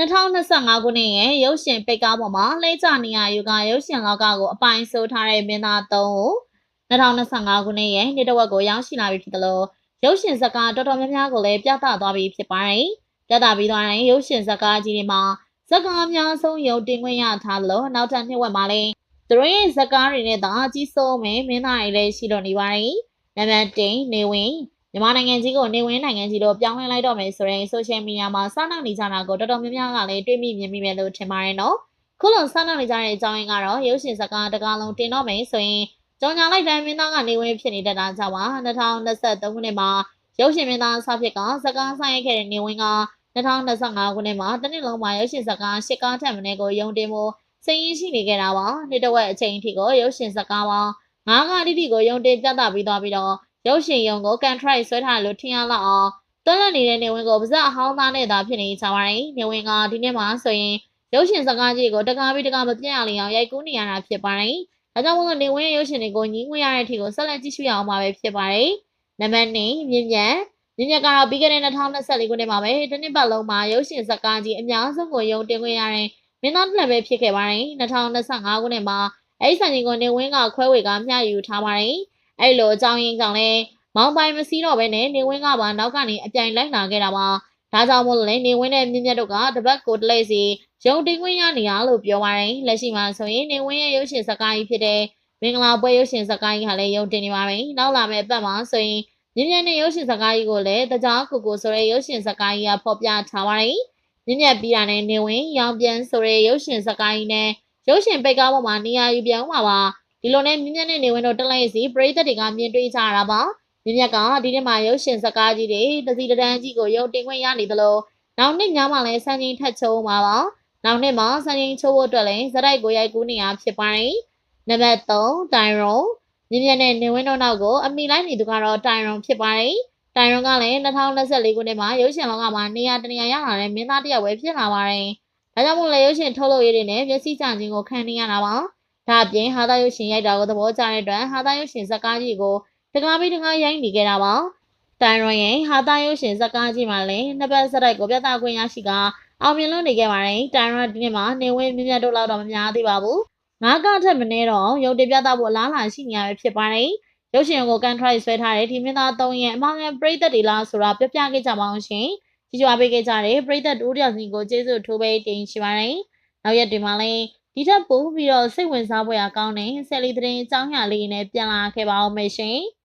2025ခုနှစ်ရဲ့ရုပ်ရှင်ပိတ်ကားပေါ်မှာလှည့်ကျနေရယူကရုပ်ရှင်လောကကိုအပိုင်ဆိုးထားတဲ့မင်းသားသုံးကို2025ခုနှစ်ရဲ့နေ့တစ်ဝက်ကိုရောက်ရှိလာပြီဖြစ်တယ်လို့ရုပ်ရှင်ဇာတ်ကားတော်တော်များများကိုလည်းပြသသွားပြီဖြစ်ပါတယ်။ပြသပြီးသွားတဲ့ရုပ်ရှင်ဇာတ်ကားကြီးတွေမှာဇာတ်ကားအများဆုံးရုပ်တင်ခွင့်ရထားလို့နောက်ထပ်နှစ်ဝက်မှာလည်းသူတို့ရဲ့ဇာတ်ကားတွေနဲ့သာအကြီးဆုံးပဲမင်းသားတွေလည်းရှိလို့နေပါတယ်။နံပါတ်1နေဝင် မြန်မာနိုင်ငံကြီးကိုနေဝင်နိုင်ငံကြီးလို့ပြောင်းလဲလိုက်တော့မယ်ဆိုရင် social media မှာစောင့်နှောက်နေကြတာကိုတော်တော်များများကလည်းတွေ့မိမြင်မိမယ်လို့ထင်ပါတယ်နော်။ခုလုံးစောင့်နှောက်နေကြတဲ့အကြောင်းရင်းကတော့ရုပ်ရှင်ဇာတ်ကားတစ်ကားလုံးတင်တော့မယ်ဆိုရင်ကြောင်ညာလိုက်တိုင်းမင်းသားကနေဝင်ဖြစ်နေတတ်တာကြောင့်ပါ2023ခုနှစ်မှာရုပ်ရှင်မင်းသားဆောက်ဖြစ်ကဇာတ်ကားဆိုင်ရခဲ့တဲ့နေဝင်က2025ခုနှစ်မှာတစ်နှစ်လုံးမှာရုပ်ရှင်ဇာတ်ကား၈ကားထက်မနည်းကိုယုံတင်မှုစိတ်ရင်းရှိနေခဲ့တာပါ။နေ့တစ်ဝက်အချိန်အထိကိုရုပ်ရှင်ဇာတ်ကားပေါင်းငါးကားတိတိကိုယုံတင်ပြသပြီးသွားပြီးတော့ ရုပ်ရှင်ယုံကို contract ဆွဲထားလို့ထင်ရလောက်အောင်တွန်းလက်နေတဲ့နေဝင်ကိုပါဇက်အဟောင်းသားနဲ့သာဖြစ်နေကြပါတယ်။နေဝင်ကဒီနေ့မှဆိုရင်ရုပ်ရှင်စကားကြီးကိုတကားပြီးတကားမပြတ်ရလေအောင်ရိုက်ကူးနေရတာဖြစ်ပါတယ်။ဒါကြောင့်မို့လို့နေဝင်ရဲ့ရုပ်ရှင်တွေကိုညီးငွေရတဲ့အထိကိုဆက်လက်ကြည့်ရှုရအောင်ပါပဲဖြစ်ပါတယ်။နံပါတ်2မြင့်မြတ်မြင့်မြတ်ကတော့ပြီးခဲ့တဲ့2024ခုနှစ်မှာပဲတစ်နှစ်ပတ်လုံးမှာရုပ်ရှင်စကားကြီးအများဆုံးကိုယုံတင်ခွင့်ရတဲ့မင်းသားတစ်လည်းပဲဖြစ်ခဲ့ပါတယ်။2025ခုနှစ်မှာအဲ့ဒီဆိုင်ကြီးကိုနေဝင်ကခွဲဝေကမျှယူထားပါတယ်။ အဲ့လိုအကြောင်းရင်းကြောင့်လည်းမောင်ပိုင်မစည်းတော့ဘဲနဲ့နေဝင်းကပါနောက်ကနေအပြိုင်လိုက်လာခဲ့တာပါဒါကြောင့်မို့လို့လေနေဝင်းနဲ့မြင့်မြတ်တို့ကတပတ်ကိုတလဲစီရုံတင်ခွင့်ရနေရလို့ပြောပါတယ်လက်ရှိမှာဆိုရင်နေဝင်းရဲ့ရုပ်ရှင်စကားကြီးဖြစ်တဲ့မင်္ဂလာပွဲရုပ်ရှင်စကားကြီးဟာလည်းရုံတင်နေပါပြီနောက်လာမယ့်ပတ်မှာဆိုရင်မြင့်မြတ်နဲ့ရုပ်ရှင်စကားကြီးကိုလည်းတကြားကိုကိုဆိုတဲ့ရုပ်ရှင်စကားကြီးကဖော်ပြထားပါတယ်မြင့်မြတ်ပြီးတာနဲ့နေဝင်းရောင်ပြန်ဆိုတဲ့ရုပ်ရှင်စကားကြီးနဲ့ရုပ်ရှင်ပိတ်ကားပေါ်မှာနေရာယူပြန်မှာပါ ဒီလိုနဲ့မြင့်မြတ်နဲ့နေဝင်းတို့တလိုက်စီပရိသတ်တွေကမြင်တွေ့ကြတာပါမြင့်မြတ်ကဒီနေ့မှာရုပ်ရှင်ဇာတ်ကားကြီးတွေတစီတန်းကြီးကိုရုပ်တင်ခွင့်ရနေသလိုနောက်နှစ်ညမှာလည်းစံချိန်ထက်ချုံမှာပါနောက်နှစ်မှာစံချိန်ချိုးဖို့အတွက်လည်းဇရိုက်ကိုရိုက်ကူးနေရဖြစ်ပါတယ်နံပါတ်3တိုင်ရွန်မြင့်မြတ်နဲ့နေဝင်းတို့နောက်ကိုအမိလိုက်နေသူကတော့တိုင်ရွန်ဖြစ်ပါတယ်တိုင်ရွန်ကလည်း2024ခုနှစ်မှာရုပ်ရှင်လောကမှာနေရာတနေရာရလာတဲ့မင်းသားတစ်ယောက်ပဲဖြစ်လာပါတယ်ဒါကြောင့်မို့လဲရုပ်ရှင်ထုတ်လုပ်ရေးတွေနဲ့မျက်စိကြခြင်းကိုခံနေရတာပါ ဒါအပြင်ဟာသာရုပ်ရှင်ရိုက်တာကိုသဘောကျတဲ့အတွက်ဟာသာရုပ်ရှင်ဇာတ်ကားကြီးကိုတကားပြီးတကားရိုက်နေခဲ့တာပါတိုင်ရွန်ရဲ့ဟာတာရုပ်ရှင်ဇာတ်ကားကြီးမှာလည်းနှစ်ပတ်ဆက်တိုက်ကိုပြသခွင့်ရရှိကအောင်မြင်လို့နေခဲ့ပါတယ်တိုင်ရွန်ဒီနေ့မှာနေဝင်းမြမြတ်တို့လောက်တော့မများသေးပါဘူးငါးကထက်မနည်းတော့ရုပ်တပြသဖို့အလားလာရှိနေရပဲဖြစ်ပါတယ်ရုပ်ရှင်ကိုကန်ထရိုက်ဆွဲထားတဲ့ဒီမင်းသား၃ရဲ့အမောင်ငယ်ပရိသတ်တွေလားဆိုတာပြပြခဲ့ကြပါအောင်ရှင်ကြည့်ကြပေးခဲ့ကြတဲ့ပရိသတ်တိုးတယောက်စီကိုကျေးဇူးထိုးပေးတင်ရှိပါတယ်နောက်ရက်တွေမှာလည်း ဒီထက်ပိုပြီးတော့စိတ်ဝင်စားဖွယ်ရာကောင်းတဲ့ဆယ်လီသတင်းအကြောင်းအရာလေးနဲ့ပြန်လာခဲ့ပါအောင်မယ်ရှင်။